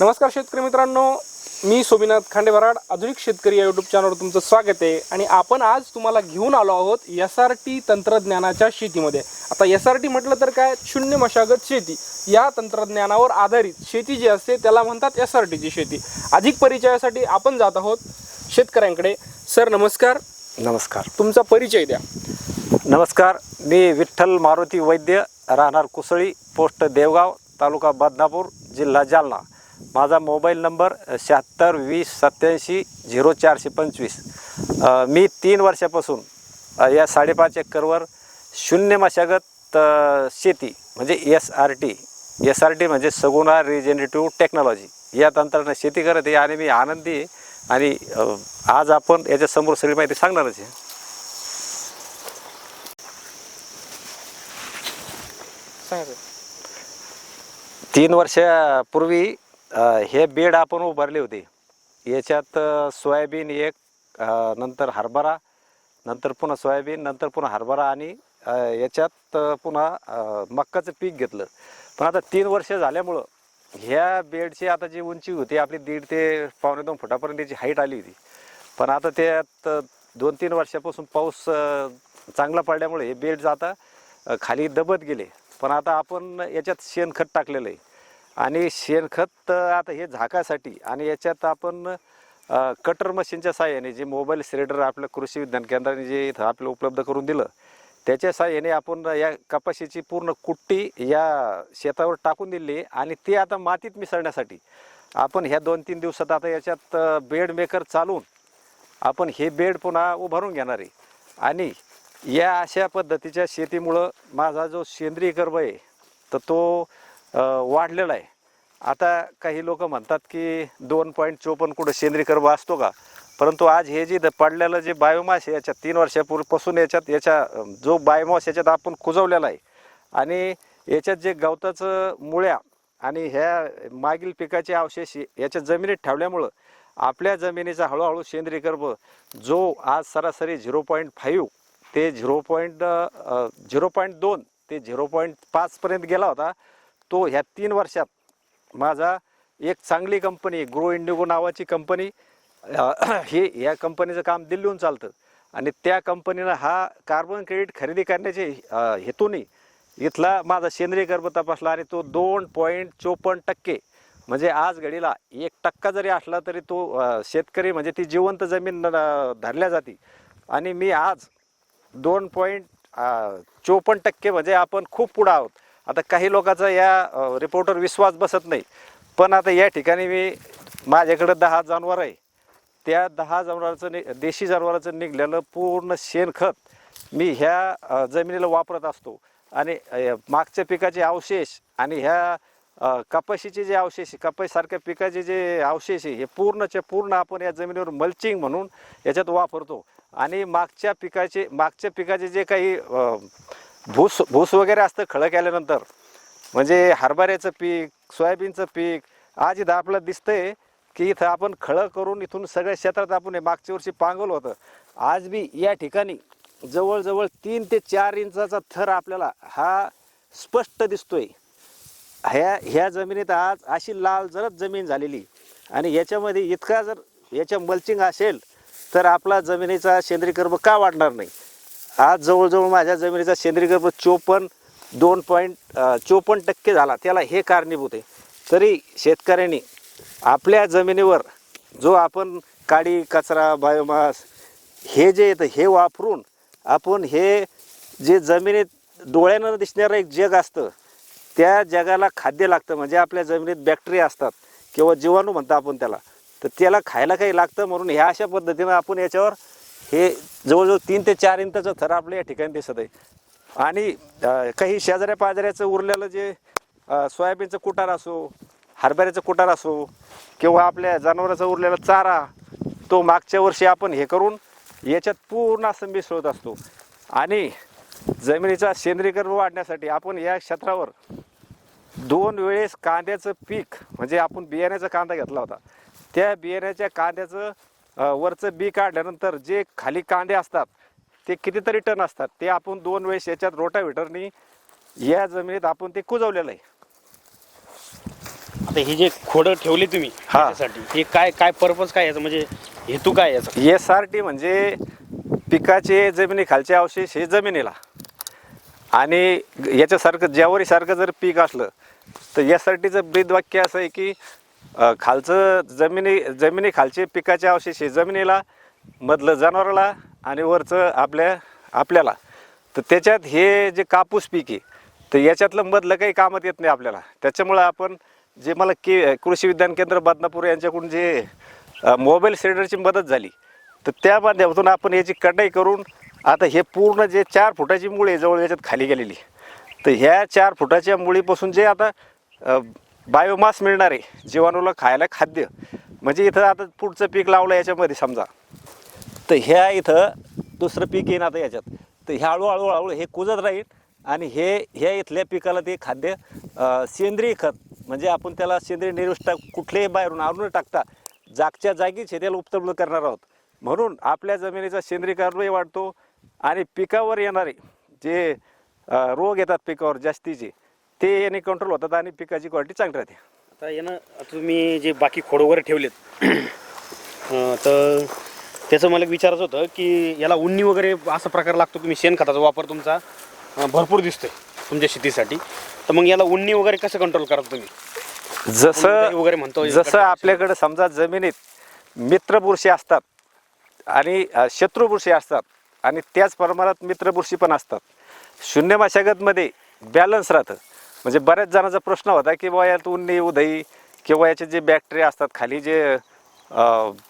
नमस्कार शेतकरी मित्रांनो मी सोमीनाथ खांडेवराड आधुनिक शेतकरी या यूट्यूब चॅनलवर तुमचं स्वागत आहे. आणि आपण आज तुम्हाला घेऊन आलो आहोत एस आर टी तंत्रज्ञानाच्या शेतीमध्ये. आता एस आर टी म्हटलं तर काय? शून्य मशागत शेती. या तंत्रज्ञानावर आधारित शेती जी असते त्याला म्हणतात एस आर टीची शेती. अधिक परिचयासाठी आपण जात आहोत शेतकऱ्यांकडे. सर नमस्कार. नमस्कार. तुमचा परिचय द्या. नमस्कार. मी विठ्ठल मारुती वैद्य राहणार कुसळी पोस्ट देवगाव तालुका बदनापूर जिल्हा जालना. माझा मोबाईल नंबर शहात्तर वीस सत्याऐंशी झिरो चारशे पंचवीस. मी तीन वर्षापासून या साडेपाच एकरवर शून्य मशागत शेती म्हणजे S R T S R T म्हणजे सगुणा रिजेनेटिव्ह टेक्नॉलॉजी. या तंत्रानं शेती करत आहे आणि मी आनंदी आहे. आणि आज आपण याच्यासमोर सगळी माहिती सांगणारच आहे. तीन वर्षापूर्वी हे बेड आपण उभारले होते. याच्यात सोयाबीन एक नंतर हरभरा नंतर पुन्हा सोयाबीन नंतर पुन्हा हरभरा आणि याच्यात पुन्हा मक्काचं पीक घेतलं. पण आता तीन वर्ष झाल्यामुळं ह्या बेडची आता जी उंची होती आपली दीड ते पावणे दोन फुटापर्यंत त्याची हाईट आली होती. पण आता त्यात दोन तीन वर्षापासून पाऊस चांगला पडल्यामुळे हे बेड आता खाली दबत गेले. पण आता आपण याच्यात शेणखत टाकलेलं आहे. आणि शेणखत आता हे झाकासाठी आणि याच्यात आपण कटर मशीनच्या साहाय्याने जे मोबाईल सिलेंडर आपल्या कृषी विज्ञान केंद्राने जे इथं आपलं उपलब्ध करून दिलं त्याच्या साहाय्याने आपण या कपाशीची पूर्ण कुट्टी या शेतावर टाकून दिली आणि ते आता मातीत मिसळण्यासाठी आपण ह्या दोन तीन दिवसात आता याच्यात बेड मेकर चालून आपण हे बेड पुन्हा उभारून घेणार आहे. आणि या अशा पद्धतीच्या शेतीमुळं माझा जो सेंद्रिय गर्भ आहे तर तो वाढलेला आहे. आता काही लोक म्हणतात की दोन पॉईंट चोपन्न कुठं सेंद्रिय कर्ब असतो का? परंतु आज हे जे द- पडलेलं जे बायोमास आहे याच्यात तीन वर्षापूर्वीपासून याच्यात याच्या जो बायोमास याच्यात आपण कुजवलेला आहे आणि याच्यात जे गवताचं मुळ्या आणि ह्या मागील पिकाचे अवशेष याच्या जमिनीत ठेवल्यामुळं आपल्या जमिनीचा हळूहळू सेंद्रिय कर्ब जो आज सरासरी झिरो पॉईंट फाईव्ह ते झिरो पॉईंट झिरो पॉईंट दोन ते झिरो पॉईंट पाचपर्यंत गेला होता तो ह्या तीन वर्षात माझा एक चांगली कंपनी ग्रो इंडिगो नावाची कंपनी हे या कंपनीचं काम दिल्लीहून चालतं. आणि त्या कंपनीनं हा कार्बन क्रेडिट खरेदी करण्याचे हेतूने इथला माझा सेंद्रिय गर्भ तपासला आणि तो दोन पॉईंट चोपन्न टक्के म्हणजे आज घडीला एक टक्का जरी असला तरी तो शेतकरी म्हणजे ती जिवंत जमीन धरल्या जाते. आणि मी आज दोन पॉईंट चोपन्न टक्के म्हणजे आपण खूप पुढं आहोत. आता काही लोकांचा या रिपोर्टर विश्वास बसत नाही. पण आता या ठिकाणी मी माझ्याकडं दहा जनावर आहे. त्या दहा जनावरांचं नि देशी जनावरांचं निघलेलं पूर्ण शेणखत मी ह्या जमिनीला वापरत असतो. आणि मागच्या पिकाचे अवशेष आणि ह्या कपाशीचे जे अवशेष कपाशीसारख्या पिकाचे जे अवशेष आहे हे पूर्णचे पूर्ण आपण या जमिनीवर मल्चिंग म्हणून याच्यात वापरतो. आणि मागच्या पिकाचे मागच्या पिकाचे जे काही भूस भूस वगैरे असतं खळं केल्यानंतर म्हणजे हरभऱ्याचं पीक सोयाबीनचं पीक आज इथं आपलं दिसतंय की इथं आपण खळं करून इथून सगळ्या क्षेत्रात आपण हे मागच्या वर्षी पांगवलं होतं. आज बी या ठिकाणी जवळजवळ तीन ते चार इंचाचा थर आपल्याला हा स्पष्ट दिसतोय. ह्या ह्या जमिनीत आज अशी लाल जरच जमीन झालेली. आणि याच्यामध्ये इतका जर याच्या मल्चिंग असेल तर आपला जमिनीचा सेंद्रिय कर्ब का वाढणार नाही? आज जवळजवळ माझ्या जमिनीचा सेंद्रिय कर्ब चोपन्न दोन पॉईंट चोपन्न टक्के झाला. त्याला हे कारणीभूत आहे. तरी शेतकऱ्यांनी आपल्या जमिनीवर जो आपण काडी कचरा बायोमास हे जे येतं हे वापरून आपण हे जे जमिनीत डोळ्यानं दिसणारं एक जग असतं त्या जगाला खाद्य लागतं. म्हणजे आपल्या जमिनीत बॅक्टेरिया असतात किंवा जीवाणू म्हणतो आपण त्याला. तर त्याला खायला काही लागतं म्हणून ह्या अशा पद्धतीनं आपण याच्यावर हे जवळजवळ तीन ते चार इंचाचं थर आपल्या या ठिकाणी दिसत आहे. आणि काही शेजाऱ्या पाजाऱ्याचं उरलेलं जे सोयाबीनचं कुटार असो हरभऱ्याचं कुटार असो किंवा आपल्या जनावराचा उरलेला चारा तो मागच्या वर्षी आपण हे करून याच्यात पूर्ण असं मिसळत असतो. आणि जमिनीचा सेंद्रिय वाढण्यासाठी आपण या क्षेत्रावर दोन वेळेस कांद्याचं पीक म्हणजे आपण बियाण्याचा कांदा घेतला होता. त्या बियाण्याच्या कांद्याचं वरचं बी काढल्यानंतर जे खाली कांदे असतात ते कितीतरी टन असतात. ते आपण दोन वेळेस याच्यात रोटाव्हिटरनी या जमिनीत आपण ते कुजवलेलं आहे. आता हे जे खोडं ठेवले तुम्ही हा. हे काय काय पर्पज काय याचं? म्हणजे हेतू काय याचा? एस आर टी म्हणजे पिकाचे जमिनीखालचे अवशेष हे जमिनीला. आणि याच्यासारखं ज्यावरीसारखं जर पीक असलं तर यासाठीचं ब्रीद वाक्य असं आहे की अ, खालचं जमिनी जमिनीखालचे पिकाचे अवशेष हे जमिनीला मधलं जनावराला आणि वरचं आपल्या आपल्याला. तर त्याच्यात हे जे कापूस पीक आहे तर याच्यातलं मधलं काही कामात येत नाही आपल्याला. त्याच्यामुळं आपण जे मला के कृषी विज्ञान केंद्र बदनापूर यांच्याकडून जे अ, मोबाईल सिलेंडरची मदत झाली तर त्या माध्यमातून आपण याची कटाई करून आता हे पूर्ण जे चार फुटाची मुळी जवळ याच्यात खाली गेलेली. तर ह्या चार फुटाच्या मुळीपासून जे आता अ, बायोमास मिळणार आहे जीवाणूला खायला खाद्य. म्हणजे इथं आता पुढचं पीक लावलं याच्यामध्ये समजा. तर ह्या इथं दुसरं पीक येईन आता याच्यात. तर ह्या हळूहळू हळू हे कुजत राहील आणि हे ह्या इथल्या पिकाला ते खाद्य सेंद्रिय खत म्हणजे आपण त्याला सेंद्रिय निरुष्टा कुठलेही बाहेरून आणून टाकता जागच्या जागीच हे त्याला उपलब्ध करणार आहोत. म्हणून आपल्या जमिनीचा सेंद्रियकरणही वाढतो आणि पिकावर येणारे जे रोग येतात पिकावर जास्तीचे ते याने कंट्रोल होतात आणि पिकाची क्वालिटी चांगली राहते. आता यानं तुम्ही जे बाकी खोड वगैरे ठेवलेत अं, तर त्याचं मला एक विचारायचं होतं की याला उन्नी वगैरे असा प्रकार लागतो तुम्ही शेणखताचा वापर तुमचा अं, भरपूर दिसतोय तुमच्या शेतीसाठी. तर मग याला उन्नी वगैरे कसं कंट्रोल करता तुम्ही? जसं वगैरे म्हणतो जसं आपल्याकडे समजा जमिनीत मित्रबुरशी असतात आणि अ, शत्रुबुरशी असतात आणि त्याच प्रमाणात मित्रबुरशी पण असतात. शून्य मशागतमध्ये बॅलन्स राहतं. म्हणजे बऱ्याच जणांचा प्रश्न होता की बाबा यात उन्नी उदई किंवा याचे जे बॅक्टेरिया असतात खाली जे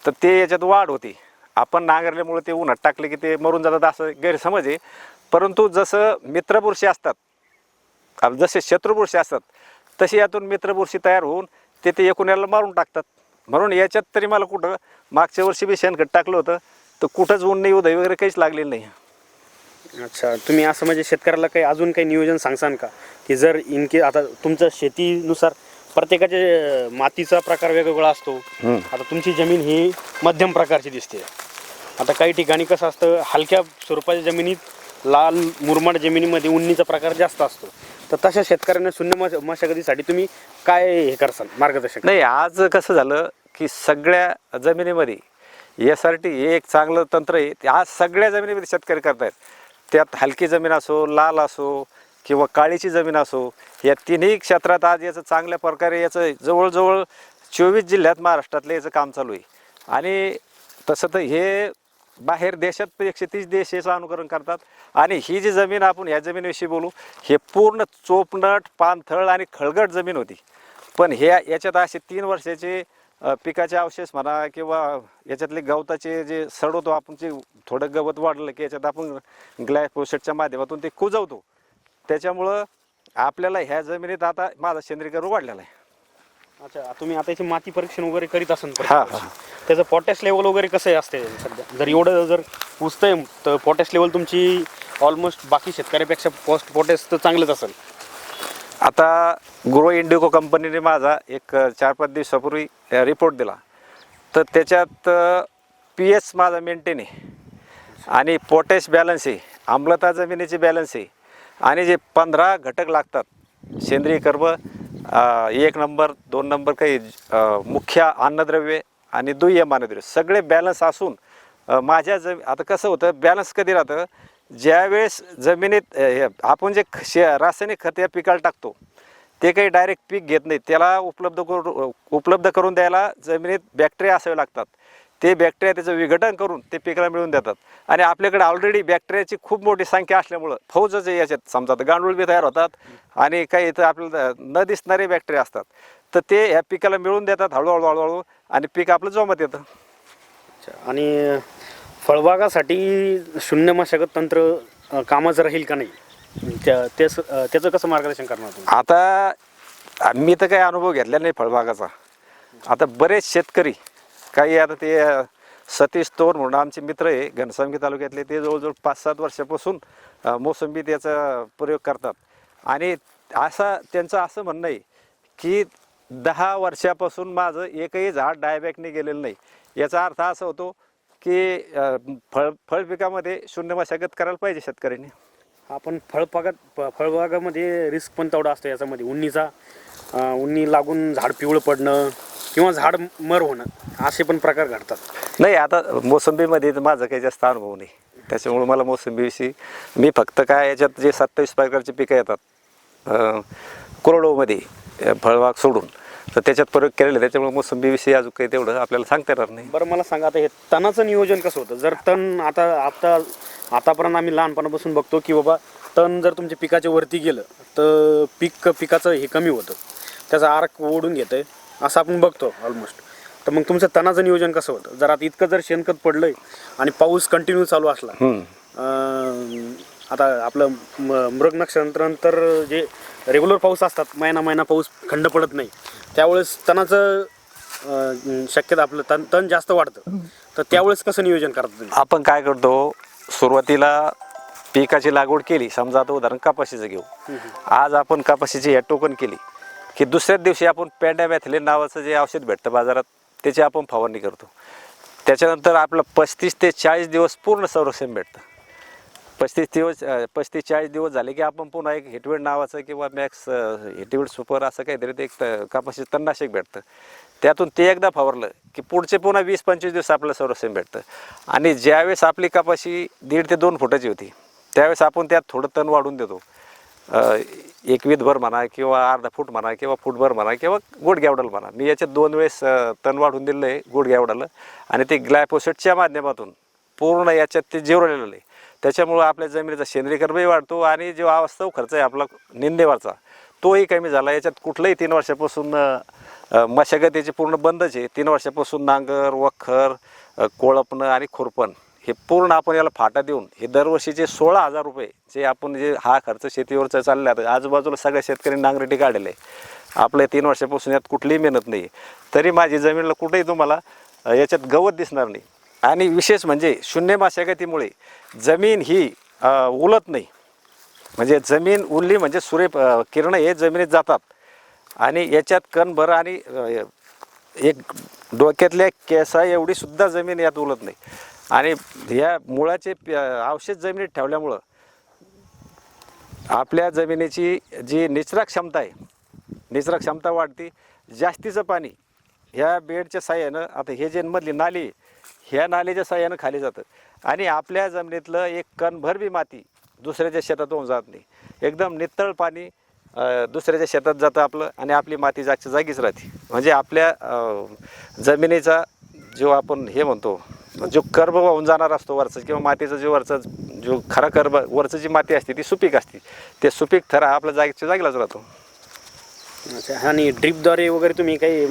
तर ते याच्यात वाढ होती. आपण नांगरल्यामुळे ते उन्हात टाकले की ते मरून जातात असं गैरसमज आहे. परंतु जसं मित्रपुरुषी असतात जसे शत्रुपुरुषी असतात तसे यातून मित्रपुरुषी तयार होऊन ते ते एकूण याला मारून टाकतात. म्हणून याच्यात तरी मला कुठं मागच्या वर्षी बी शेणखत टाकलं होतं तर कुठंच ऊन नाही उदय वगैरे काहीच लागलेलं नाही. अच्छा तुम्ही असं म्हणजे शेतकऱ्याला काही अजून काही नियोजन सांगसान का? की जर इनके आता तुमच्या शेतीनुसार प्रत्येकाचे मातीचा प्रकार वेगवेगळा असतो. हम्म. आता तुमची जमीन ही मध्यम प्रकारची दिसते. आता काही ठिकाणी कसं असतं हलक्या स्वरूपाच्या जमिनीत लाल मुरमाड जमिनीमध्ये उन्नीचा प्रकार जास्त असतो. तर तशा शेतकऱ्यांना शून्य मश मशागतीसाठी तुम्ही काय हे करसाल मार्गदर्शन नाही आज कसं झालं की सगळ्या जमिनीमध्ये टी हे एक चांगलं तंत्र आहे. ते आज सगळ्या जमिनीमध्ये शेतकरी करतायत. त्यात हलकी जमीन असो लाल असो किंवा काळीची जमीन असो या तिन्ही क्षेत्रात आज याचं चांगल्या प्रकारे याचं जवळजवळ चोवीस जिल्ह्यात महाराष्ट्रातलं याचं काम चालू आहे. आणि तसं तर हे बाहेर देशात एकशे तीस देश याचं अनुकरण करतात. आणि ही जी जमीन आपण ह्या जमिनीविषयी बोलू हे पूर्ण चोपनट पाणथळ आणि खळगट जमीन होती. पण हे याच्यात असे तीन वर्षाचे पिकाचे अवशेष म्हणा किंवा याच्यातले गवताचे जे सडवतो आपण जे थोडं गवत वाढलं की याच्यात आपण ग्लायफोसेटच्या माध्यमातून ते कुजवतो. त्याच्यामुळं आपल्याला ह्या जमिनीत आता माझा सेंद्रीकरण वाढलेला आहे. अच्छा तुम्ही आता याची माती परीक्षण वगैरे करीत असाल हा, वर्षी. त्याचं पोटॅश लेवल वगैरे कसं असते सध्या? जर एवढं जर पुजतंय तर पोटॅश लेवल तुमची ऑलमोस्ट बाकी शेतकऱ्यापेक्षा पोस्ट पोटॅश तर चांगलंच असेल. आता ग्रो इंडिको कंपनीने माझा एक चार पाच दिवसापूर्वी रिपोर्ट दिला. तर त्याच्यात पी एच माझा मेंटेन आहे. आणि पोटॅश बॅलन्स आहे. आम्लता जमिनीची बॅलन्स आहे. आणि जे पंधरा घटक लागतात सेंद्रिय कर्म एक नंबर दोन नंबर काही मुख्य अन्नद्रव्ये आणि दुय्यम अन्नद्रव्य सगळे बॅलन्स असून माझ्या जमी आता कसं होतं बॅलन्स कधी राहतं? ज्यावेळेस जमिनीत हे आपण जे ख- शे रासायनिक खत या पिकाला टाकतो ते काही डायरेक्ट पीक घेत नाही. त्याला उपलब्ध करून उपलब्ध करून द्यायला जमिनीत बॅक्टेरिया असावे लागतात. ते बॅक्टेरिया त्याचं विघटन करून ते पिकाला मिळवून देतात. आणि आपल्याकडे ऑलरेडी बॅक्टेरियाची खूप मोठी संख्या असल्यामुळं फौजच याच्यात समजा गांडूळ बी तयार होतात आणि काही इथं आपल्याला न दिसणारे बॅक्टेरिया असतात. तर ते ह्या पिकाला मिळवून देतात हळूहळू हळूहळू आणि पीक आपलं जोमत येतं. आणि फळबागासाठी शून्य मशागत तंत्र कामाचं राहील का नाही? त्या त्याच त्याचं कसं मार्गदर्शन करणार तुम्ही? आता मी तर काही अनुभव घेतला नाही फळबागाचा. आता बरेच शेतकरी काही आता ते अ, सतीश तोर म्हणून आमचे मित्र आहे घनसावंगी तालुक्यातले ते जवळजवळ पाच सात वर्षापासून अ, मोसंबीत याचा प्रयोग करतात. आणि असा त्यांचं असं म्हणणं आहे की दहा वर्षापासून माझं एकही झाड डायबॅकने गेलेलं नाही. याचा अर्थ असा होतो की फळ फळ पिकामध्ये शून्य मशागत करायला पाहिजे शेतकऱ्यांनी. आपण फळबागात फ- फळबागामध्ये रिस्क पण तेवढा असतो याच्यामध्ये. उन्नीचा उन्नी लागून झाड पिवळं पडणं किंवा झाड मर होणं असे पण प्रकार घडतात. नाही आता मोसंबीमध्ये माझा काही जास्त अनुभव नाही. त्याच्यामुळे मला मोसंबीविषयी मी फक्त काय याच्यात जे सत्तावीस प्रकारची पिकं येतात अं, फळबाग सोडून. तर त्याच्यात प्रयोग केलेले त्याच्यामुळे मोसंबीविषयी अजून काही तेवढं आपल्याला सांगता येणार नाही. बरं मला सांगा आता हे तणाचं नियोजन कसं होतं? जर तण आता आता आतापर्यंत आम्ही लहानपणापासून बघतो की बाबा तण जर तुमच्या पिकाच्या वरती गेलं तर पीक पिकाचं हे कमी होतं. त्याचा आर्क ओढून घेतं असं आपण बघतो ऑलमोस्ट तर मग तुमचं तणाचं नियोजन कसं होतं? जर आता इतकं जर शेणखत पडलंय आणि पाऊस कंटिन्यू चालू असला आता आपलं मृग नक्षत्रानंतर जे रेग्युलर पाऊस असतात महिना महिना पाऊस खंड पडत नाही. त्यावेळेस तणाचं शक्यता आपलं तण तण जास्त वाढतं. तर त्यावेळेस कसं नियोजन करता तुम्ही? आपण काय करतो सुरुवातीला पिकाची लागवड केली समजा आता उदाहरण कापाशीचं घेऊ. आज आपण कापाशीची ह्या टोकन केली की दुसऱ्याच दिवशी आपण पॅन्डामॅथिलिन नावाचं जे औषध भेटतं बाजारात त्याची आपण फवारणी करतो. त्याच्यानंतर आपलं पस्तीस ते चाळीस दिवस पूर्ण संरक्षण भेटतं. पस्तीस दिवस पस्तीस चाळीस दिवस झाले की आपण पुन्हा एक हिटवेड नावाचं किंवा मॅक्स हिटवेड सुपर असं काहीतरी ते एक त- कापाशी तणनाशक भेटतं. त्यातून ते एकदा फवारलं की पुढचे पुन्हा वीस पंचवीस दिवस आपलं संरक्षण भेटतं. आणि ज्यावेळेस आपली कपाशी दीड ते दोन फुटाची होती त्यावेळेस आपण त्यात थोडं तण वाढून देतो. अं, भर म्हणा किंवा अर्धा फूट म्हणा किंवा फूटभर म्हणा किंवा गुडग्यावडल म्हणा. मी याच्यात दोन वेळेस तण वाढून दिलं आहे गुडग्यावडाला. आणि ते ग्लायपोसेटच्या माध्यमातून पूर्ण याच्यात ते जिरवलेलं आहे. त्याच्यामुळं आपल्या जमिनीचा सेंद्रिय कर्मही वाढतो आणि जो अवास्तव खर्च आहे आपला निंदेवरचा तोही कमी झाला. याच्यात कुठलंही तीन वर्षापासून मशागतीचे मशागत याची पूर्ण बंदच आहे. तीन वर्षापासून नांगर वखर कोळपणं आणि खुरपण हे पूर्ण आपण याला फाटा देऊन हे दरवर्षीचे सोळा हजार रुपये जे आपण जे हा खर्च शेतीवरचा चालला आहे. आजूबाजूला सगळ्या शेतकऱ्यांनी नांगरटी काढलेले आहे. आपल्या तीन वर्षापासून यात कुठलीही मेहनत नाही तरी माझी जमिनीला कुठेही तुम्हाला याच्यात गवत दिसणार नाही. आणि विशेष म्हणजे शून्य मशागतीमुळे जमीन ही उलत नाही. म्हणजे जमीन उरली म्हणजे सूर्य किरणं किरण हे जमिनीत जातात. आणि याच्यात कणभर आणि एक डोक्यातल्या केसा एवढी सुद्धा जमीन यात उलत नाही. आणि या मुळाचे अवशेष औषध जमिनीत ठेवल्यामुळं आपल्या जमिनीची जी निचरा क्षमता आहे निचरा क्षमता वाढते. जास्तीचं पाणी ह्या बेडच्या साह्यानं आता हे जे मधली नाली ह्या नालीच्या साह्यानं खाली जातं. आणि आपल्या जमिनीतलं एक कणभर बी माती दुसऱ्याच्या शेतात होऊन जात नाही. एकदम नितळ पाणी दुसऱ्याच्या शेतात जातं आपलं आणि आपली माती जागच्या जागीच राहते. म्हणजे आपल्या जमिनीचा जो आपण हे म्हणतो जो कर्ब वाहून जाणार असतो वरचा किंवा मातीचा जो वरचा जो खरा कर्ब वरचं जी माती असते ती सुपीक असते. ते सुपीक थरा आपल्या जागेच्या जागेलाच राहतो. अच्छा. आणि ड्रीपद्वारे वगैरे तुम्ही काही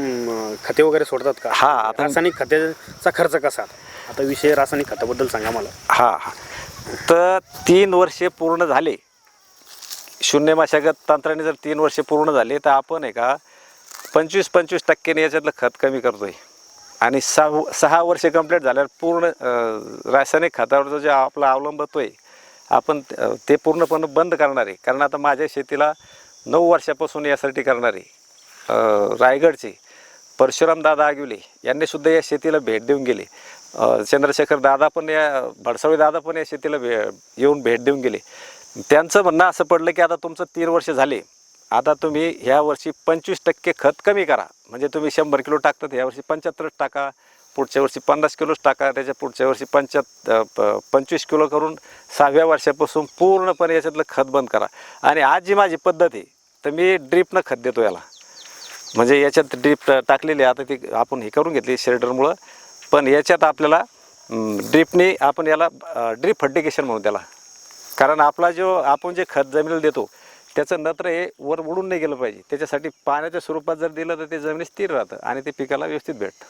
खते वगैरे सोडतात का? हा, आता- रासायनिक खतेचा खर्च कसा? आता विषय रासायनिक खताबद्दल सांगा मला. हा हा. तर तीन वर्षे पूर्ण झाले. शून्य मशागत तंत्राने जर तीन वर्षे पूर्ण झाले तर आपण आहे का पंचवीस पंचवीस टक्क्याने याच्यातलं खत कमी करतोय. आणि सहा सहा वर्षे कंप्लीट झाल्यावर पूर्ण अं, रासायनिक खतावरचा जे आपला अवलंबतोय आपण त- अं, ते पूर्णपणे बंद करणार आहे. कारण आता माझ्या शेतीला नऊ वर्षापासून यासाठी करणार रायगडचे परशुराम दादा आगिवले यांनी सुद्धा या शेतीला भेट देऊन गेले. चंद्रशेखर दादा पण या भडसावळी दादा पण या शेतीला भे येऊन भेट देऊन गेले. त्यांचं म्हणणं असं पडलं की आता तुमचं तीन वर्ष झाले. आता तुम्ही ह्या वर्षी पंचवीस टक्के खत कमी करा. म्हणजे तुम्ही शंभर किलो टाकतात ह्या वर्षी पंच्याहत्तरच टाका. पुढच्या वर्षी पन्नास किलोच टाका त्याच्या पुढच्या वर्षी पंच्याहत्तर पंचवीस किलो करून सहाव्या वर्षापासून पूर्णपणे याच्यातलं खत बंद करा. आणि आज जी माझी पद्धत आहे तर मी ड्रीपनं खत देतो याला. म्हणजे याच्यात ड्रीप टाकलेली आहे आता ती आपण हे करून घेतली शेल्डरमुळं. पण याच्यात आपल्याला ड्रीपने आपण याला ड्रीप फर्टिगेशन म्हणू त्याला. कारण आपला जो आपण जे खत जमिनीला देतो त्याचं नत्र हे वर उडून नाही गेलं पाहिजे. त्याच्यासाठी पाण्याच्या स्वरूपात जर दिलं तर ते जमिनीत स्थिर राहतं आणि ते पिकाला व्यवस्थित भेटतं.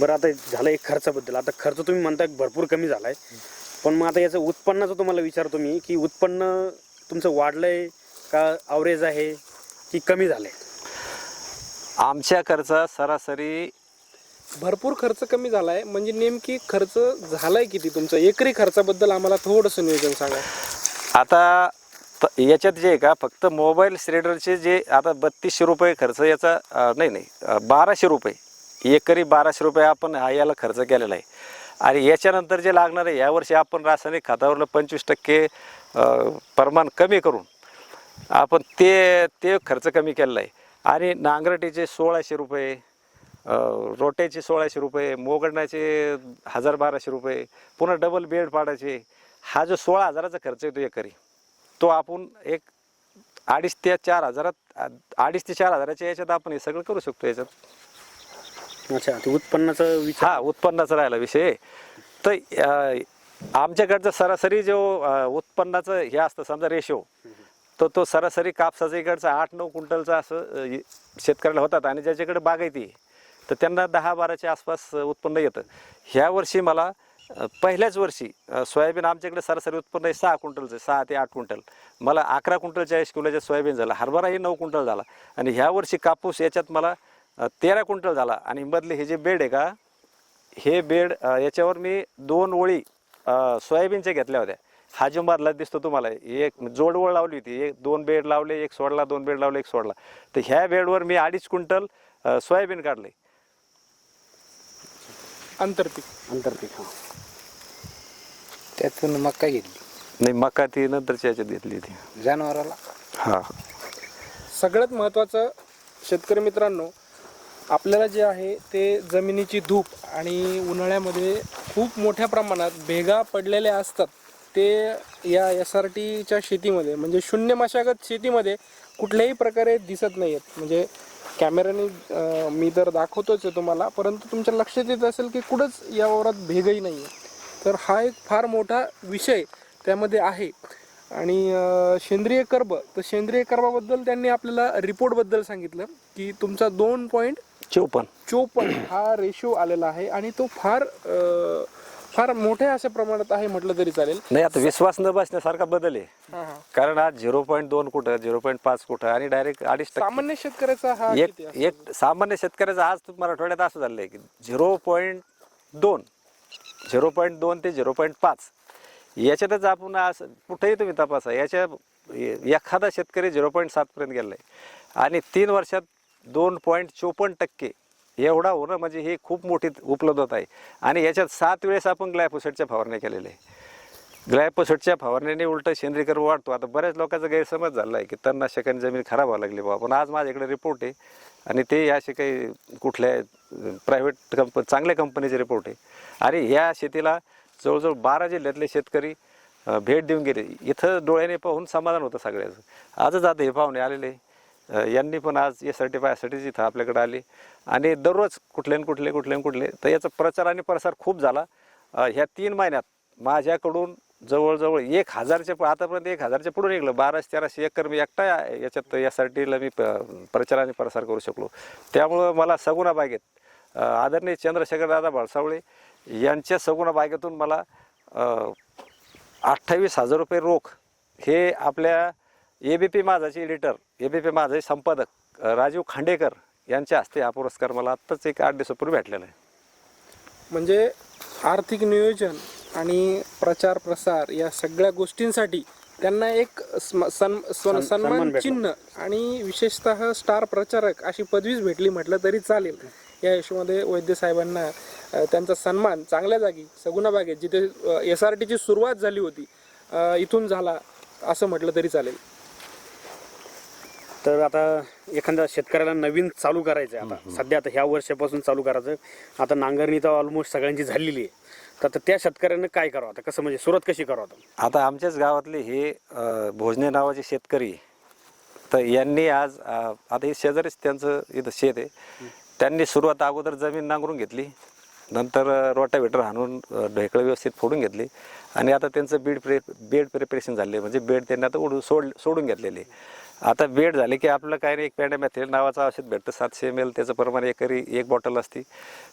बरं आता झालं एक खर्चाबद्दल. आता खर्च तुम्ही म्हणता भरपूर कमी झाला आहे पण मग आता याचं उत्पन्नाचं तुम्हाला विचारतो मी की उत्पन्न तुमचं वाढलं आहे का अवरेज आहे की कमी झालंय? आमच्या खर्चा सरासरी भरपूर खर्च कमी झालाय. म्हणजे नेमकी खर्च झालाय किती तुमचं? एकरी खर्चाबद्दल आम्हाला थोडंसं नियोजन सांगा. आता याच्यात जे आहे का फक्त मोबाईल सिलेंडरचे जे आता बत्तीसशे रुपये खर्च याचा अं, नाही नाही अं, बाराशे रुपये. एकरी बाराशे रुपये आपण हा याला खर्च केलेला आहे. आणि याच्यानंतर जे लागणार आहे यावर्षी आपण रासायनिक खतावरलं पंचवीस टक्के अं, प्रमाण कमी करून आपण ते ते खर्च कमी केलेला आहे. आणि नांगरटीचे सोळाशे रुपये रोट्याचे सोळाशे रुपये मोगडण्याचे हजार बाराशे रुपये पुन्हा डबल बेड पाडायचे. हा जो सोळा हजाराचा खर्च येतो एकरी तो आपण एक अडीच ते चार हजारात अडीच ते चार हजाराच्या याच्यात आपण हे सगळं करू शकतो याच्यात. अच्छा ते उत्पन्नाचा विचार. हा उत्पन्नाचा राहिला विषय. तर आमच्याकडचं सरासरी जो उत्पन्नाचं हे असतं समजा रेशो तर तो सरासरी कापसाचा इकडचा आठ नऊ क्विंटलचा असं शेतकऱ्याला होतात आणि ज्याच्याकडे बागायती तर त्यांना दहा बाराच्या आसपास उत्पन्न येतं. ह्या वर्षी मला पहिल्याच वर्षी सोयाबीन आमच्याकडे सरासरी उत्पन्न आहे सहा क्विंटलचं सहा ते आठ क्विंटल. मला अकरा क्विंटल चाळीस किलोच्या सोयाबीन झाला हरभराही नऊ क्विंटल झाला. आणि ह्या वर्षी कापूस याच्यात मला तेरा क्विंटल झाला. आणि मधले हे जे बेड आहे का हे बेड याच्यावर मी दोन ओळी सोयाबीनच्या घेतल्या होत्या. हा जो मधला दिसतो तुम्हाला एक जोडवळ लावली होती एक दोन बेड लावले एक सोडला दोन बेड लावले एक सोडला. तर ह्या बेडवर मी अडीच क्विंटल सोयाबीन काढले. आंतरपीक. आंतरपीक हा. त्यातून मक्का घेतली. नाही मका ती नंतरच्या याच्यात घेतली होती जनावराला? हा. सगळ्यात महत्त्वाचं शेतकरी मित्रांनो आपल्याला जे आहे ते जमिनीची धूप आणि उन्हाळ्यामध्ये खूप मोठ्या प्रमाणात भेगा पडलेल्या असतात. ते या एस आर टीच्या शेतीमध्ये म्हणजे शून्य मशागत शेतीमध्ये कुठल्याही प्रकारे दिसत नाही आहेत म्हणजे कॅमेऱ्याने मी तर दाखवतोच आहे तुम्हाला परंतु तुमच्या लक्षात येत असेल की कुठंच या वावरात भेगही नाही आहे तर हा एक फार मोठा विषय त्यामध्ये आहे. आणि सेंद्रिय कर्ब तर सेंद्रिय कर्बाबद्दल त्यांनी आपल्याला रिपोर्टबद्दल सांगितलं की तुमचा दोन पॉईंट चोपन्न. चोपन्न हा रेशो आलेला आहे आणि तो फार फार मोठ्या अशा प्रमाणात आहे म्हटलं तरी चालेल. नाही आता विश्वास न बसण्यासारखा बदल आहे. हा हा. कारण आज झिरो पॉईंट दोन कुठं झिरो पॉईंट पाच कुठं आणि डायरेक्ट अडीच टक्के. सामान्य शेतकऱ्याचा हा एक किती असतो? एक सामान्य शेतकऱ्याचं आज मराठवाड्यात असं झालं आहे की झिरो पॉईंट दोन झिरो पॉईंट दोन ते झिरो पॉईंट पाच. याच्यातच आपण आज कुठेही तुम्ही तपासा याच्या एखादा शेतकरी झिरो पॉईंट सातपर्यंत गेला आहे आणि तीन वर्षात दोन पॉईंट चोपन्न टक्के एवढा होणं म्हणजे ही खूप मोठी उपलब्धता आहे. आणि याच्यात सात वेळेस आपण ग्लायफोसेटच्या फवारण्या केलेल्या आहे ग्लायपोसेटच्या फवारण्याने उलट सेंद्रीकर वाढतो. आता बऱ्याच लोकांचा गैरसमज झाला आहे की तणनाशकांनी जमीन खराब व्हायला लागली बाबा. पण आज माझ्याकडे रिपोर्ट आहे. आणि ते असे काही कुठल्या प्रायव्हेट कंप चांगल्या कंपनीचे रिपोर्ट आहे. आणि ह्या शेतीला जवळजवळ बारा जिल्ह्यातले शेतकरी भेट देऊन गेले. इथं डोळ्याने पाहून समाधान होतं सगळ्याचं. आजच आता हे पाहुणे आलेले. यांनी पण आज यासाठी पायासाठीच इथं आपल्याकडे आले. आणि दररोज कुठले न कुठले कुठले न कुठले तर याचा प्रचार आणि प्रसार खूप झाला. ह्या तीन महिन्यात माझ्याकडून जवळजवळ एक हजारच्या आतापर्यंत एक हजारच्या पुढे निघलं. बाराशे तेराशे एकर मी एकटा या- याच्यात यासाठीला मी प- प्रचार आणि प्रसार करू शकलो. त्यामुळं मला सगुणा बागेत आदरणीय चंद्रशेखर दादा भाळसावळे यांच्या सगुणा बागेतून मला अठ्ठावीस हजार रुपये रोख हे आपल्या ए बी पी माझाचे एडिटर ए बी पी माझे संपादक राजीव खांडेकर यांच्या हस्ते हा पुरस्कार मला आत्ताच एक आठ दिवसापूर्वी भेटलेला आहे. म्हणजे आर्थिक नियोजन आणि प्रचार प्रसार या सगळ्या गोष्टींसाठी त्यांना एक स्म- सन- सन- सन्मान. चिन्ह आणि विशेषतः स्टार प्रचारक अशी पदवीच भेटली म्हटलं तरी चालेल. या यशोमध्ये वैद्य साहेबांना अ, त्यांचा सन्मान चांगल्या जागी सगुणा बागेत जिथे एस आर टीची सुरुवात झाली होती अ, इथून झाला असं म्हटलं तरी चालेल. तर आता एखाद्या शेतकऱ्याला नवीन चालू करायचं आहे आता सध्या आता ह्या वर्षापासून चालू करायचं. आता नांगरणी तर ऑलमोस्ट सगळ्यांची झालेली आहे. तर आता त्या शेतकऱ्यानं काय करावं? आता कसं म्हणजे सुरुवात कशी करावं आता? आता आमच्याच गावातले हे अ, भोजने नावाचे शेतकरी तर यांनी आज अ, आता हे शेजारीच त्यांचं इथं शेत आहे. त्यांनी सुरुवात अगोदर जमीन नांगरून घेतली. नंतर रोटावेटर हाणून अ, ढेकळं व्यवस्थित फोडून घेतली. आणि आता त्यांचं बीड प्रे बेड प्रिपरेशन झाले म्हणजे बेड त्यांनी आता उडून सोड सोडून घेतलेले आता बेड झाले की आपलं काय नाही एक पॅन्डामॅथेल नावाचं औषध भेटतं सातशे एम एल त्याचं प्रमाण एकरी एक बॉटल असते.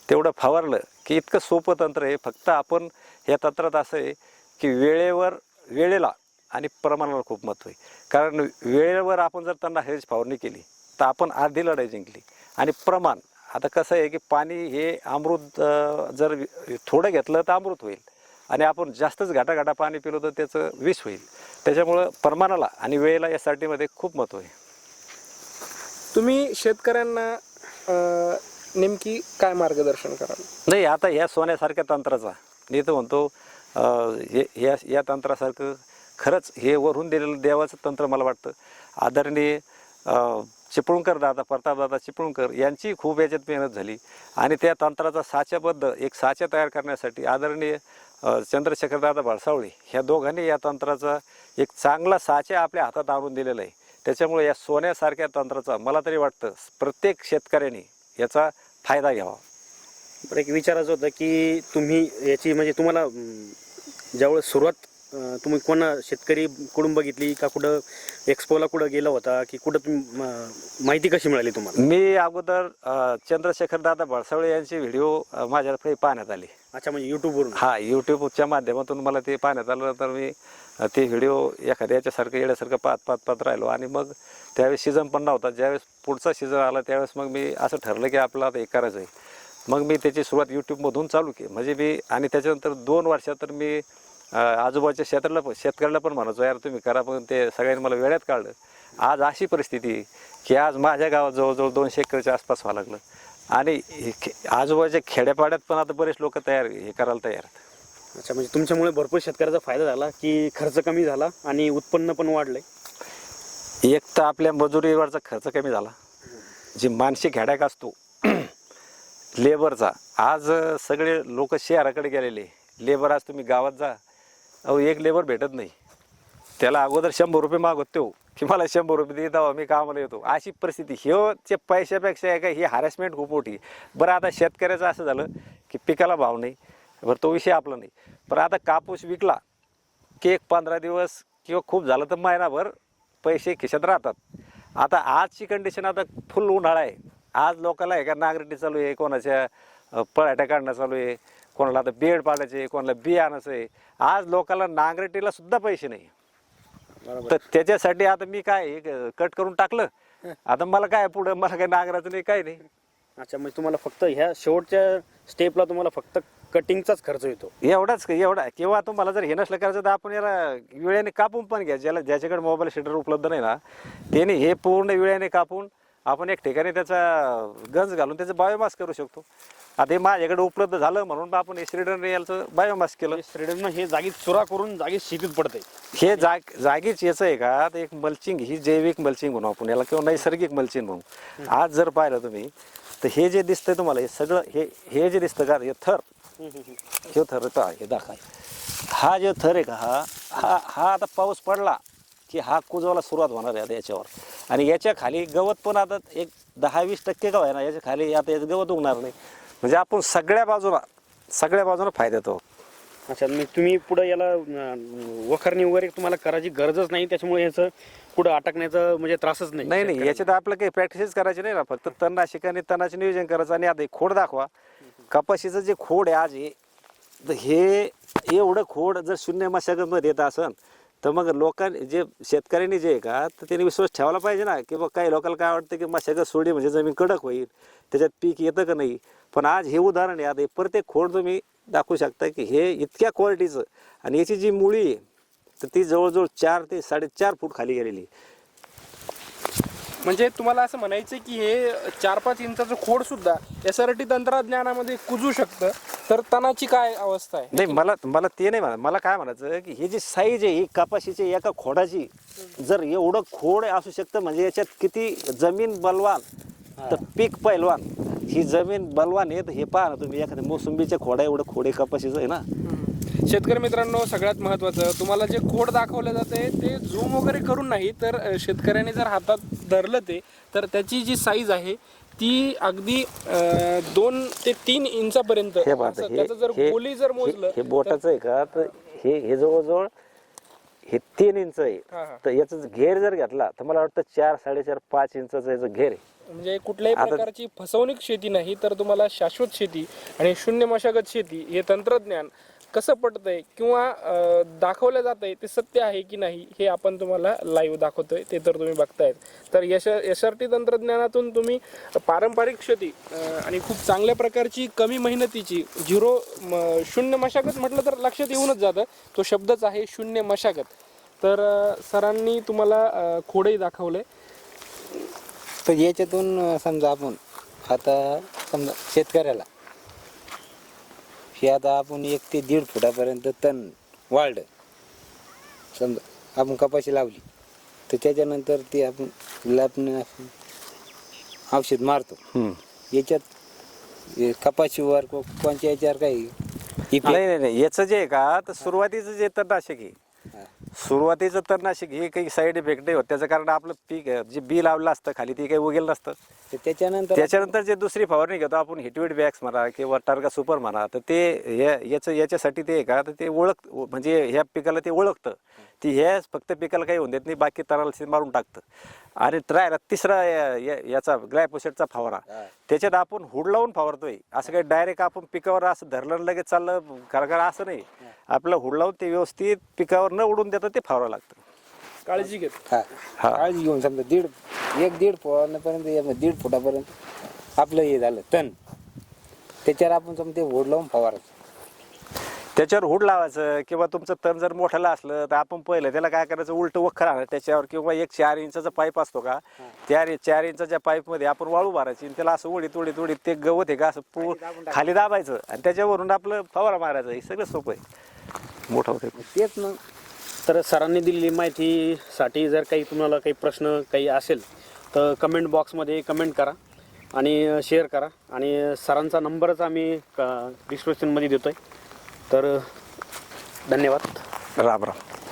तेवढं फवारलं की इतकं सोपं तंत्र आहे. फक्त आपण या तंत्रात असं आहे की वेळेवर वेळेला आणि प्रमाणाला खूप महत्त्व आहे. कारण वेळेवर आपण जर त्यांना हेच फवारणी केली तर आपण आधी लढाई जिंकली. आणि प्रमाण आता कसं आहे की पाणी हे अमृत जर थोडं घेतलं तर अमृत होईल. आणि आपण जास्तच घाटा घाटा पाणी पिलो तर त्याचं विष होईल. त्याच्यामुळं प्रमाणाला आणि वेळेला या साठी खूप महत्त्व आहे. तुम्ही शेतकऱ्यांना अ, नेमकी काय मार्गदर्शन कराल? नाही आता ह्या सोन्यासारख्या तंत्राचा मी तर म्हणतो अं, हे- या या तंत्रासारखं खरंच हे वरून दिलेलं देवाचं तंत्र मला वाटतं. आदरणीय अं, चिपळूणकर दादा प्रताप दादा चिपळूणकर यांची खूप याच्यात मेहनत झाली. आणि त्या तंत्राचा साच्याबद्ध एक साचा तयार करण्यासाठी आदरणीय चंद्रशेखर दादा भाळसावळे ह्या दोघांनी या तंत्राचा एक चांगला साचा आपल्या हातात आणून दिलेला आहे. त्याच्यामुळे या सोन्यासारख्या तंत्राचा मला तरी वाटतं प्रत्येक शेतकऱ्याने याचा फायदा घ्यावा. बरं एक विचारायचं होतं की तुम्ही याची म्हणजे तुम्हाला ज्यावेळेस सुरुवात तुम्ही कोणा शेतकरी कडून बघितली का कुठं एक्सपोला कुठं गेला होता की कुठं तुम्ही माहिती कशी मिळाली तुम्हाला? मी अगोदर चंद्रशेखर दादा भळसावळे यांची व्हिडिओ माझ्याकडे पाहण्यात आली. अच्छा म्हणजे युट्यूबवरून हा यूट्यूबच्या माध्यमातून मला ते पाहण्यात आलं तर मी ते व्हिडिओ एखाद्या याच्यासारखं येण्यासारखं पाहत पाहत पाहत राहिलो. आणि मग त्यावेळेस सीझन पण नव्हता. ज्यावेळेस पुढचा सीझन आला त्यावेळेस मग मी असं ठरलं की आपलं आता हे करायचं आहे. मग मी त्याची सुरुवात यूट्यूबमधून चालू केली. म्हणजे मी आणि त्याच्यानंतर दोन वर्षात तर मी अ, आजूबाजूच्या क्षेत्राला पण शेतकऱ्याला पण म्हणायचो यार तुम्ही करा पण ते सगळ्यांनी मला वेळात काढलं. आज अशी परिस्थिती की आज माझ्या गावात जवळजवळ दोनशे एकरच्या आसपास व्हावं लागलं. आणि आजूबाजूच्या खेड्यापाड्यात पण आता बरेच लोक तयार हे करायला तयार आहेत. अच्छा म्हणजे तुमच्यामुळे भरपूर शेतकऱ्याचा फायदा झाला की खर्च कमी झाला आणि उत्पन्न पण वाढलंय एक तर आपल्या मजुरीवरचा खर्च कमी झाला. जी मानसिक हेडॅक असतो लेबरचा आज सगळे लोक शहराकडे गेलेले. लेबर आज तुम्ही गावात जा. अहो एक लेबर भेटत नाही. त्याला अगोदर शंभर रुपये मागवतो. की मला शंभर रुपये दे दावा मी कामाला येतो. अशी परिस्थिती. ह्योचे पैशापेक्षा आहे का ही हॅरेसमेंट खूप मोठी बरं आता शेतकऱ्याचं असं झालं की पिकाला भाव नाही. बरं तो विषय आपला नाही. पण आता कापूस विकला की एक पंधरा दिवस किंवा खूप झालं तर महिनाभर पैसे खिशात राहतात. आता आजची कंडिशन आता फुल उन्हाळा आहे. आज लोकांना आहे का नागरिटी चालू आहे कोणाच्या पळाट्या काढणं चालू आहे. कोणाला आता बेड पाडायचे कोणाला बी आणायचं आहे आज लोकांना नांगरटीला सुद्धा पैसे नाही. तर त्याच्यासाठी आता मी काय कट करून टाकलं. आता मला काय पुढं मला काय नांगराचं नाही काय नाही. अच्छा म्हणजे तुम्हाला फक्त ह्या शेवटच्या स्टेपला तुम्हाला फक्त कटिंगचाच खर्च येतो. एवढाच एवढा. किंवा तुम्हाला जर हे नसलं करायचं तर आपण याला वेळेने कापून पण घ्या. ज्याला ज्याच्याकडे मोबाईल शेटर उपलब्ध नाही ना त्याने हे पूर्ण वेळेने कापून आपण एक ठिकाणी त्याचा गंज घालून त्याचं बायोमास करू शकतो. आता हे माझ्याकडे उपलब्ध झालं म्हणून आपण हे श्रीडन याचं बायोमास केलं. श्रेडरनं हे जागीच चुरा करून जागीच शेतीत पडतंय. हे जाग जागीच याचं आहे का? तर एक मल्चिंग ही जैविक मल्चिंग म्हणू आपण याला किंवा नैसर्गिक मल्चिंग म्हणू. आज जर पाहिलं तुम्ही तर हे जे दिसतंय तुम्हाला हे सगळं हे हे जे दिसतं का? हे थर. हे थर हे दाखवा. हा जो थर आहे का हा हा हा आता पाऊस पडला की हा कुजवायला सुरुवात होणार आहे आता याच्यावर. आणि याच्या खाली गवत पण आता एक दहा वीस टक्के गाव आहे ना याच्या खाली आता याचं गवत उगणार नाही. म्हणजे आपण सगळ्या बाजूला सगळ्या बाजूला फायदा येतो. अच्छा मग तुम्ही पुढे याला अं, वखरणी वगैरे तुम्हाला करायची गरजच नाही त्याच्यामुळे याचं पुढं अटकण्याचं म्हणजे त्रासच नाही नाही नाही याच्यात आपलं काही प्रॅक्टिसच करायची नाही ना फक्त तणनाशक आणि तणाचे नियोजन करायचं आणि आता हे खोड दाखवा. कपाशीचं जे खोड आहे आज हे तर हे एवढं खोड जर शून्य मशागतमध्ये येत असन तर मग लोकांनी जे शेतकऱ्यांनी जे आहे का तर त्यांनी विश्वास ठेवायला पाहिजे ना की बघ काही लोकांना काय वाटतं की मशागत सोडली म्हणजे जमीन कडक होईल त्याच्यात पीक येतं का नाही पण आज हे उदाहरण आहे आता हे प्रत्येक खोड तुम्ही दाखवू शकता की हे इतक्या क्वालिटीचं आणि याची जी मुळी आहे तर ती जवळजवळ चार ते साडेचार फूट खाली गेलेली आहे. म्हणजे तुम्हाला असं म्हणायचं की हे चार पाच इंचाचं खोड सुद्धा एस आर टी तंत्रज्ञानामध्ये कुजू शकतं. तर तणाची काय अवस्था आहे? नाही मला मला ते नाही म्हणा मला काय म्हणायचं की ही जी साईज आहे ही कपाशीची एका खोडाची जर एवढं खोड असू शकतं म्हणजे याच्यात किती जमीन बलवान तर पीक पैलवान. ही जमीन बलवान आहे तर हे पहा ना तुम्ही एखाद्या मोसंबीच्या खोडा एवढं खोडे कपाशीचं आहे ना. शेतकरी मित्रांनो सगळ्यात महत्त्वाचं तुम्हाला जे खोड दाखवलं जाते ते झूम वगैरे करून नाही तर शेतकऱ्याने जर हातात धरलं ते तर त्याची जी साईज आहे ती अगदी दोन ते तीन इंचापर्यंत. हे पाहता असं हे त्याचं जर हे- गोली जर मोजलं हे बोटाचं आहे का? तर हे हे जवळजवळ हे तीन इंच हा, आहे. तर याचं घेर जर घेतला तर मला वाटतं चार साडेचार पाच इंचाचं याचं घेर आहे. म्हणजे कुठल्याही आता- प्रकारची फसवणूक शेती नाही तर तुम्हाला शाश्वत शेती आणि शून्य मशागत शेती हे तंत्रज्ञान कसं पटतंय किंवा अं, दाखवलं आहे ते सत्य आहे की नाही हे आपण तुम्हाला लाईव्ह दाखवतोय ते तर तुम्ही बघतायत. तर यश एस आर टी तंत्रज्ञानातून तुम्ही पारंपरिक शेती अं, आणि खूप चांगल्या प्रकारची कमी मेहनतीची झिरो म- शून्य मशागत म्हटलं तर लक्षात येऊनच जातं. तो शब्दच आहे शून्य मशागत. तर अं, सरांनी तुम्हाला अं, खोडही दाखवलंय. तर याच्यातून अं, समजा आपण आता समजा शेतकऱ्याला हे आता आपण एक ते दीड फुटापर्यंत तण वाढलं. समजा आपण कपाशी लावली तर त्याच्यानंतर ती आपण लापणे औषध मारतो. याच्यात हे कपाशीवर को- कोणत्या याच्यावर काही नाही नाही याचं जे आहे का तर सुरुवातीचं जे तणनाशक आहे सुरुवातीचं तणनाशक हे काही साईड इफेक्ट नाही होत. त्याचं कारण आपलं पीक जे बी लावलं असतं खाली ते काही उगेल नसतं. तर त्याच्यानंतर त्याच्यानंतर जे दुसरी फवारणी घेतो आपण हिटवीड बॅग्स म्हणा किंवा टार्गा सुपर म्हणा तर ते याचं याच्यासाठी ते आहे का? तर ते ओळख म्हणजे ह्या पिकाला ते ओळखतं. ती हे फक्त पिकाला काही होऊन देत नाही बाकी तणाला मारून टाकतं. आणि ट्रायला तिसरा या- या- याचा ग्लायपोसेटचा फवारा. हा. त्याच्यात आपण हुड लावून फवारतोय. असं काही डायरेक्ट आपण पिकावर असं धरलं लगेच चाललं कारण असं नाही. आपलं हुड लावून ते व्यवस्थित पिकावर न उडून देता ते फवारावं लागतं. काळजी घेत. काळजी घेऊन समजा दीड एक दीड फुटापर्यंत या- दीड फुटापर्यंत आपलं हे झालं तण. त्याच्यावर आपण समजा ते ओढ लावून फवारायचं. त्याच्यावर हुड लावायचं किंवा तुमचं तण जर मोठ्याला असलं तर आपण पहिलं त्याला काय करायचं? उलट वखर आणायचं त्याच्यावर किंवा एक चार इंचाचा पाईप असतो का? त्या चार इंचाच्या पाईपमध्ये आपण वाळू भरायची आणि त्याला असं उडीत उडीत उडीत ते गवत आहे का असं पू खाली दाबायचं आणि त्याच्यावरून आपलं फवारा मारायचं. हे सगळं सोपं आहे. मोठं होतं. तेच मग तर सरांनी दिलेली माहितीसाठी जर काही तुम्हाला काही प्रश्न काही असेल तर कमेंट बॉक्समध्ये कमेंट करा आणि शेअर करा. आणि सरांचा नंबरच आम्ही डिस्क्रिप्शनमध्ये देतो आहे तर धन्यवाद. राम राम.